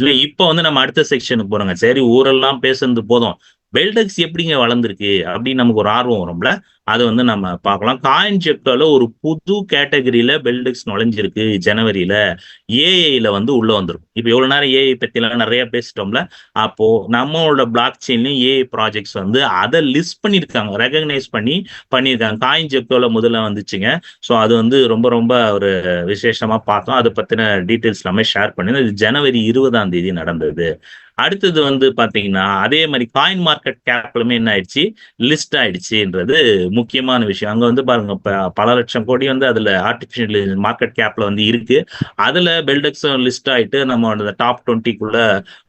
Actually இப்போ வந்து நம்ம அடுத்த செக்ஷனுக்கு போறோங்க. சரி ஊரெல்லாம் பேசுறது போதும். பெல்டெக்ஸ் எப்படிங்க வளர்ந்துருக்கு அப்படின்னு நமக்கு ஒரு ஆர்வம் வரும்ல? அதை வந்து நம்ம பார்க்கலாம். காயின் ஜெப்டோல ஒரு புது கேட்டகரியில பெல்டெக்ஸ் நுழைஞ்சிருக்கு ஜனவரியில. ஏஐல வந்து உள்ள வந்துருக்கும். இப்போ எவ்வளவு நேரம் ஏஐ பத்திலாம் நிறைய பேசிட்டோம்ல? அப்போ நம்மளோட பிளாக் செயின்லயும் ஏஐ ப்ராஜெக்ட்ஸ் வந்து அதை லிஸ்ட் பண்ணியிருக்காங்க. ரெகக்னைஸ் பண்ணி பண்ணியிருக்காங்க. காயின் ஜெப்டோல முதல்ல வந்துச்சுங்க. ஸோ அது வந்து ரொம்ப ரொம்ப ஒரு விசேஷமா பார்த்தோம். அதை பத்தின டீட்டெயில்ஸ் எல்லாமே ஷேர் பண்ணி இது ஜனவரி இருபதாம் தேதி நடந்தது. அடுத்தது வந்து பாத்தீங்கன்னா அதே மாதிரி காயின் மார்க்கெட் கேப்லுமே என்ன ஆயிடுச்சு? லிஸ்ட் ஆயிடுச்சுன்றது முக்கியமான விஷயம். அங்க வந்து பாருங்க பல லட்சம் கோடி வந்து அதுல ஆர்டிபிஷியல் மார்க்கெட் கேப்ல வந்து இருக்கு. அதுல பெல்டெக்ஸும் லிஸ்ட் ஆயிட்டு நம்ம அந்த டாப் டுவெண்ட்டிக்குள்ள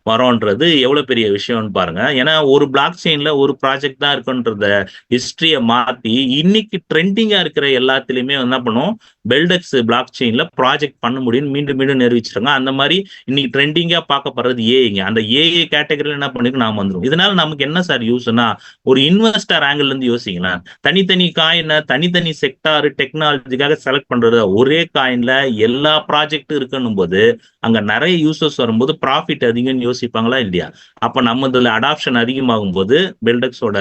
வரோன்றது எவ்வளவு பெரிய விஷயம்னு பாருங்க. ஏன்னா ஒரு பிளாக் செயின்ல ஒரு ப்ராஜெக்ட் தான் இருக்குன்றத ஹிஸ்டரியை மாத்தி இன்னைக்கு ட்ரெண்டிங்கா இருக்கிற எல்லாத்துலயுமே என்ன பண்ணும்? பெல்டெக்ஸ் பிளாக் செயின்ல ப்ராஜெக்ட் பண்ண முடியும்னு மீண்டும் மீண்டும் நிரூபிச்சிருங்க அந்த மாதிரி இன்னைக்கு ட்ரெண்டிங்கா பார்க்கப்படுறது ஏங்க அந்த ஏ ஏஏ கேட்டகரியில் என்ன பண்ணிருக்கு நாம வந்துடும் இதனால நமக்கு என்ன சார் யூஸ்னா ஒரு இன்வெஸ்டர் ஆங்கிள் இருந்து யோசிக்கலாம் தனித்தனி காயினை தனித்தனி செக்டார் டெக்னாலஜிக்காக செலக்ட் பண்றது ஒரே காயின்ல எல்லா ப்ராஜெக்டும் இருக்குன்னும் போது அங்க நிறைய யூசர்ஸ் வரும்போது ப்ராஃபிட் அதிகம்னு யோசிப்பாங்களா இல்லையா? அப்ப நம்ம இதுல அடாப்ஷன் அதிகமாகும் போது பில்டக்ஸோட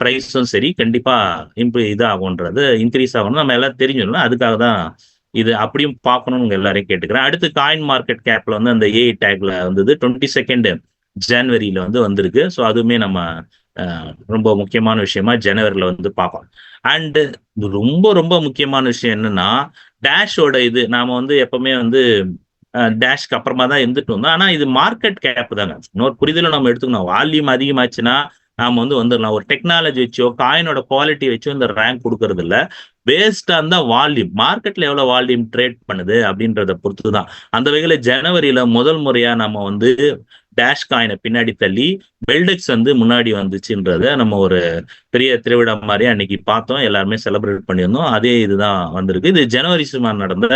ப்ரைஸும் சரி கண்டிப்பா இம்ப்ரூவ் இதாகும்ன்றது இன்க்ரீஸ் ஆகணும் நம்ம எல்லாம் தெரிஞ்சிடணும். அதுக்காக தான் இது அப்படியும் பார்க்கணும்னு உங்க எல்லாரையும் கேட்டுக்கிறேன். அடுத்து காயின் மார்க்கெட் கேப்ல வந்து அந்த ஏஐ டேக்ல வந்தது டுவெண்ட்டி செகண்ட் ஜனவரியில வந்து வந்திருக்கு. ஸோ அதுவுமே நம்ம ரொம்ப முக்கியமான விஷயமா ஜனவரியில வந்து பார்ப்போம். அண்டு ரொம்ப ரொம்ப முக்கியமான விஷயம் என்னன்னா டேஷோட இது நாம வந்து எப்பவுமே வந்து டேஷ்க்கு அப்புறமா தான் இருந்துட்டு வந்தோம். ஆனா இது மார்க்கெட் கேப் தாங்க இன்னொரு புரிதல நம்ம எடுத்துக்கணும். வால்யூம் அதிகமாச்சுன்னா நாம வந்து வந்துடலாம். ஒரு டெக்னாலஜி வச்சோ காயினோட குவாலிட்டி வச்சோ இந்த ரேங்க் கொடுக்கறது இல்ல. பேஸ்டா இருந்தா வால்யூம் மார்க்கெட்ல எவ்வளவு வால்யூம் ட்ரேட் பண்ணுது அப்படின்றத பொறுத்து தான் அந்த வகையில ஜனவரியில முதல் முறையா நம்ம வந்து டேஷ் காயினை பின்னாடி தள்ளி பெல்டெக்ஸ் வந்து முன்னாடி வந்துச்சுன்றத நம்ம ஒரு பெரிய திருவிழா மாதிரி அன்னைக்கு பார்த்தோம். எல்லாருமே செலிப்ரேட் பண்ணியிருந்தோம். அதே இதுதான் வந்திருக்கு. இது ஜனவரி சும்மா நடந்த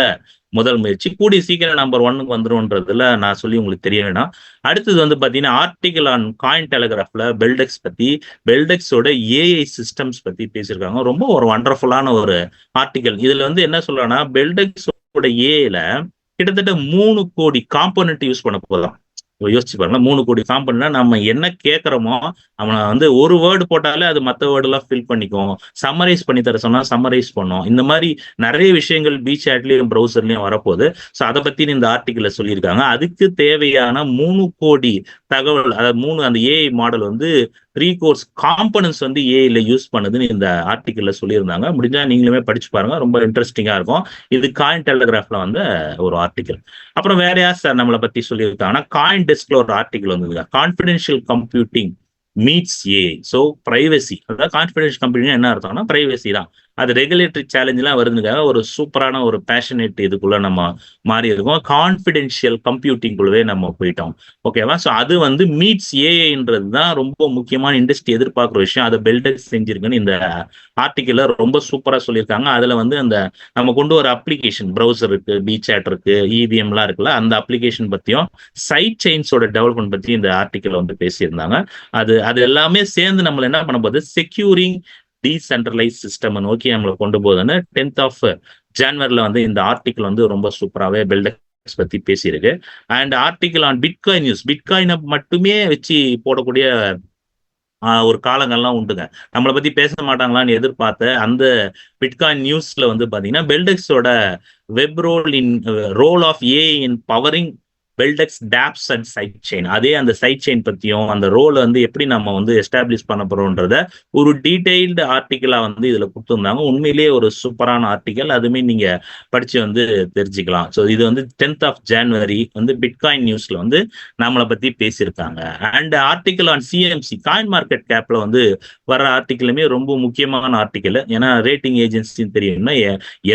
முதல் முயற்சி. கூடிய சீக்கிரம் நம்பர் ஒன்னுக்கு வந்துரும்ன்றதுல நான் சொல்லி உங்களுக்கு தெரிய வேணாம். அடுத்தது வந்து பாத்தீங்கன்னா ஆர்டிகல் ஆன் காயின் டெலிகிராஃப்ல பெல்டெக்ஸ் பத்தி பெல்டெக்ஸோட ஏஐ சிஸ்டம்ஸ் பத்தி பேசியிருக்காங்க. ரொம்ப ஒரு வண்டர்ஃபுல்லான ஒரு ஆர்டிகல் இதுல வந்து என்ன சொல்லலாம்னா பெல்டெக்ஸோட ஏல கிட்டத்தட்ட மூணு கோடி காம்போனன்ட் யூஸ் பண்ண போதும் யோசிச்சு பாருங்க. மூணு கோடி சாம்பிள்னா நம்ம என்ன கேட்கறோமோ அவனை வந்து ஒரு வேர்டு போட்டாலே அது மற்ற வேர்டு எல்லாம் ஃபில் பண்ணிக்கும் சம்மரைஸ் பண்ணி தர சொன்னா சம்மரைஸ் பண்ணும் இந்த மாதிரி நிறைய விஷயங்கள் பீச் ஆட்லயும் ப்ரௌசர்லயும் வரப்போகுது. ஸோ அதை பத்தி இந்த ஆர்டிக்கல்ல சொல்லியிருக்காங்க. அதுக்கு தேவையான மூணு கோடி தகவல் அதாவது மூணு அந்த ஏஐ மாடல் வந்து ரீகோர்ஸ் காம்பனன்ஸ் வந்து ஏஐல யூஸ் பண்ணுதுன்னு இந்த ஆர்டிக்கல்ல சொல்லியிருந்தாங்க. முடிஞ்சா நீங்களுமே படிச்சு பாருங்க. ரொம்ப இன்ட்ரெஸ்டிங்கா இருக்கும். இது காயின் டெலிகிராஃப்ல வந்து ஒரு ஆர்டிக்கல் அப்புறம் வேற யார் சார் நம்மளை பத்தி சொல்லியிருக்காங்கன்னா காயின் டெஸ்க்ல ஒரு ஆர்டிக்கல் வந்து confidential computing meets a so privacy அதாவது கான்ஃபிடென்ஷியல் கம்ப்யூட்டிங் என்ன அர்த்தம்னா பிரைவசி தான். அது ரெகுலேட்டரி சேலஞ்செலாம் வருதுக்காக ஒரு சூப்பரான ஒரு பேஷனேட் இதுக்குள்ள நம்ம மாறி இருக்கோம் கான்ஃபிடென்ஷியல் கம்ப்யூட்டிங்குள்ளவே நம்ம போயிட்டோம். ஓகேவா ஸோ அது வந்து மீட்ஸ் ஏஐன்றது தான் ரொம்ப முக்கியமான இண்டஸ்ட்ரி எதிர்பார்க்குற விஷயம். அதை பெல்டெக்ஸ் செஞ்சிருக்குன்னு இந்த ஆர்டிக்கல்ல ரொம்ப சூப்பராக சொல்லியிருக்காங்க. அதில் வந்து அந்த நம்ம கொண்டு வர அப்ளிகேஷன் ப்ரௌசர் இருக்கு பிசாட் இருக்கு இவிஎம்லாம் இருக்குல்ல அந்த அப்ளிகேஷன் பற்றியும் சைட் செயின்ஸோட டெவலப்மெண்ட் பற்றி இந்த ஆர்டிக்கல் வந்து பேசியிருந்தாங்க. அது அது எல்லாமே சேர்ந்து நம்மள என்ன பண்ண போகுது? செக்யூரிங் டீசென்ட்ரலைஸ் சிஸ்டம் நோக்கி நம்மளை கொண்டு போகுதுன்னு டென்த் ஆஃப் ஜான்வரியில் வந்து இந்த ஆர்டிக்கல் வந்து ரொம்ப சூப்பராகவே பெல்டெக்ஸ் பத்தி பேசியிருக்கு. And article on bitcoin news பிட்காயினை மட்டுமே வச்சு போடக்கூடிய ஒரு காலங்கள்லாம் உண்டுங்க. நம்மளை பத்தி பேச மாட்டாங்களான்னு எதிர்பார்த்த அந்த பிட்காயின் நியூஸ்ல வந்து பாத்தீங்கன்னா பெல்டெக்ஸோட web role in role of AI in powering Beldex dapps and side chain அதே அந்த சைட் செயின் பத்தியும் அந்த ரோல் வந்து எப்படி நம்ம வந்து எஸ்டாப்ளிஷ் பண்ண போறோம்ன்றத ஒரு டீடைல்டு ஆர்டிக்கலா வந்து இதுல கொடுத்துருந்தாங்க. உண்மையிலேயே ஒரு சூப்பரான ஆர்டிக்கல் அதுமே நீங்க படிச்சு வந்து தெரிஞ்சுக்கலாம். ஸோ இது வந்து டென்த் ஆஃப் ஜான்வரி வந்து பிட்காயின் நியூஸ்ல வந்து நம்மளை பத்தி பேசியிருக்காங்க. And article on CMC coin market கேப்ல வந்து வர ஆர்டிக்கலுமே ரொம்ப முக்கியமான ஆர்டிக்கல் ஏன்னா ரேட்டிங் ஏஜென்சின்னு தெரியும்னா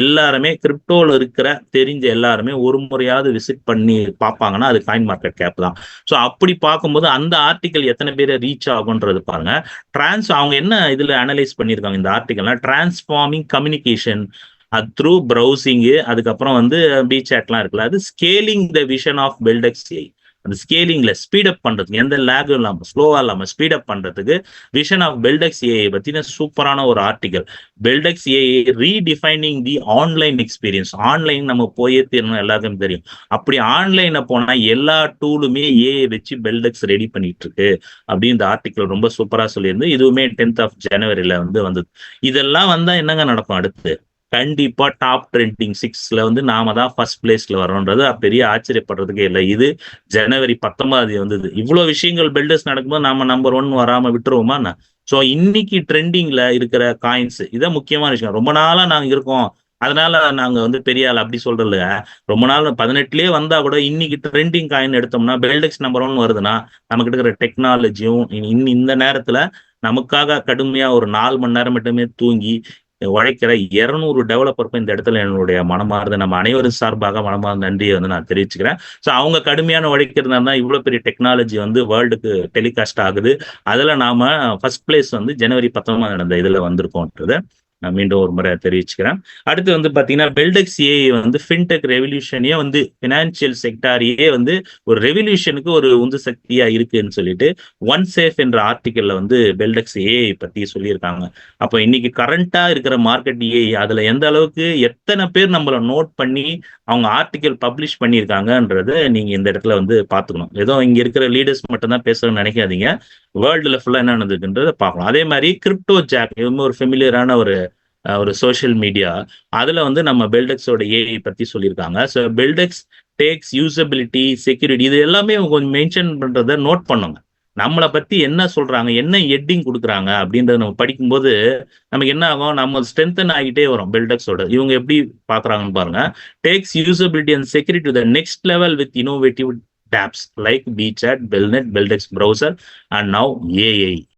எல்லாருமே கிரிப்டோல இருக்கிற தெரிஞ்ச எல்லாருமே ஒரு முறையாவது விசிட் பண்ணி பார்ப்பாங்க. பார்ப்பாங்கன்னா அது காயின் மார்க்கெட் கேப் தான். ஸோ அப்படி பார்க்கும்போது அந்த ஆர்டிக்கல் எத்தனை பேர் ரீச் ஆகுன்றது பாருங்க. டிரான்ஸ் அவங்க என்ன இதுல அனலைஸ் பண்ணியிருக்காங்க இந்த ஆர்டிக்கல்னா டிரான்ஸ்ஃபார்மிங் கம்யூனிகேஷன் அது த்ரூ ப்ரௌசிங்கு அதுக்கப்புறம் வந்து பீச் சாட்லாம் இருக்குல்ல அது scaling the vision of Beldex AI அந்த ஸ்கேலிங்ல ஸ்பீடப் பண்றதுக்கு எந்த லேகும் இல்லாம ஸ்லோவா இல்லாம ஸ்பீடப் பண்றதுக்கு விஷன் ஆஃப் பெல்டெக்ஸ் ஏஐ பத்தின சூப்பரான ஒரு article Beldex AI redefining the online experience online நம்ம போயே தீரணும் எல்லாருக்கும் தெரியும். அப்படி ஆன்லைன்ல போனா எல்லா டூலுமே ஏஐ வச்சு பெல்டெக்ஸ் ரெடி பண்ணிட்டு இருக்கு அப்படின்னு இந்த ஆர்டிக்கல் ரொம்ப சூப்பரா சொல்லியிருந்து இதுவுமே டென்த் ஆஃப் ஜனவரியில வந்து வந்தது. இதெல்லாம் வந்தா என்னங்க நடக்கும் அடுத்து? கண்டிப்பா டாப் ட்ரெண்டிங் சிக்ஸ்ல வந்து நாம தான் ஃபர்ஸ்ட் பிளேஸ்ல வரோன்றது பெரிய ஆச்சரியப்படுறதுக்கே இல்லை. இது ஜனவரி பத்தொன்பதாம் வந்தது. இவ்வளவு விஷயங்கள் பெல்டர்ஸ் நடக்கும்போது நாம நம்பர் ஒன் வராம விட்டுருவோமா ஸோ இன்னைக்கு ட்ரெண்டிங்ல இருக்கிற காயின்ஸ் இதான் முக்கியமான விஷயம். ரொம்ப நாளா நாங்க இருக்கோம். அதனால நாங்க வந்து பெரிய ஆள் அப்படி சொல்றதுல ரொம்ப நாள் பதினெட்டுலயே வந்தா கூட இன்னைக்கு ட்ரெண்டிங் காயின் எடுத்தோம்னா பெல்டெக்ஸ் நம்பர் ஒன் வருதுன்னா நமக்கு இருக்கிற டெக்னாலஜியும் இன் இந்த நேரத்துல நமக்காக கடுமையா ஒரு நாலு மணி நேரம் மட்டுமே தூங்கி உழைக்கிற இருநூறு டெவலப்பருக்கும் இந்த இடத்துல என்னுடைய மனமார்ந்த நம்ம அனைவரும் சார்பாக மனமார்ந்த நன்றியை வந்து நான் தெரிவிச்சுக்கிறேன். ஸோ அவங்க கடுமையான உழைக்கிறதா தான் இவ்வளோ பெரிய டெக்னாலஜி வந்து வேர்ல்டுக்கு டெலிகாஸ்ட் ஆகுது. அதில் நாம ஃபர்ஸ்ட் பிளேஸ் வந்து ஜனவரி பத்தொன்பது நடந்த இதில் வந்திருக்கோன்றது. நான் மீண்டும் ஒரு முறை தெரிவிச்சுக்கிறேன். அடுத்து வந்து பாத்தீங்கன்னா பெல்டெக்ஸ் ஏ வந்து ஃபின்டெக் ரெவல்யூஷனே வந்து பினான்சியல் செக்டாரியே வந்து ஒரு ரெவல்யூஷனுக்கு ஒரு உந்து சக்தியா இருக்குன்னு சொல்லிட்டு ஒன் சேஃப் என்ற ஆர்டிக்கல்ல வந்து பெல்டெக்ஸ் ஏ பத்தி சொல்லியிருக்காங்க. அப்போ இன்னைக்கு கரண்டா இருக்கிற மார்க்கெட் ஏ அதுல எந்த அளவுக்கு எத்தனை பேர் நம்மள நோட் பண்ணி அவங்க ஆர்டிக்கல் பப்ளிஷ் பண்ணியிருக்காங்கன்றத நீங்க இந்த இடத்துல வந்து பாத்துக்கணும் ஏதோ இங்க இருக்கிற லீடர்ஸ் மட்டும் தான் பேசுறேன்னு நினைக்காதீங்க. வேர்ல்டுல ஃபுல்லா என்ன நடந்ததுன்றத பார்க்கலாம். அதே மாதிரி கிரிப்டோ ஜாக் இதுவுமே ஒரு ஃபெமிலியரான ஒரு ஒரு சோஷியல் மீடியா அதுல வந்து நம்ம பெல்டெக்ஸோட ஏஐ பத்தி சொல்லியிருக்காங்க. So Beldex tabs usability security இது எல்லாமே கொஞ்சம் மென்ஷன் பண்றத நோட் பண்ணுங்க. நம்மளை பத்தி என்ன சொல்றாங்க என்ன எட்டிங் கொடுக்குறாங்க அப்படின்றத நம்ம படிக்கும்போது நமக்கு என்ன ஆகும்? நம்ம ஸ்ட்ரென்தன் ஆகிட்டே வரும் பெல்டெக்ஸோட இவங்க எப்படி பாக்குறாங்கன்னு பாருங்க. Tabs usability and security the next level with innovative tabs like WeChat, BuildNet, BuildX browser, and now AI.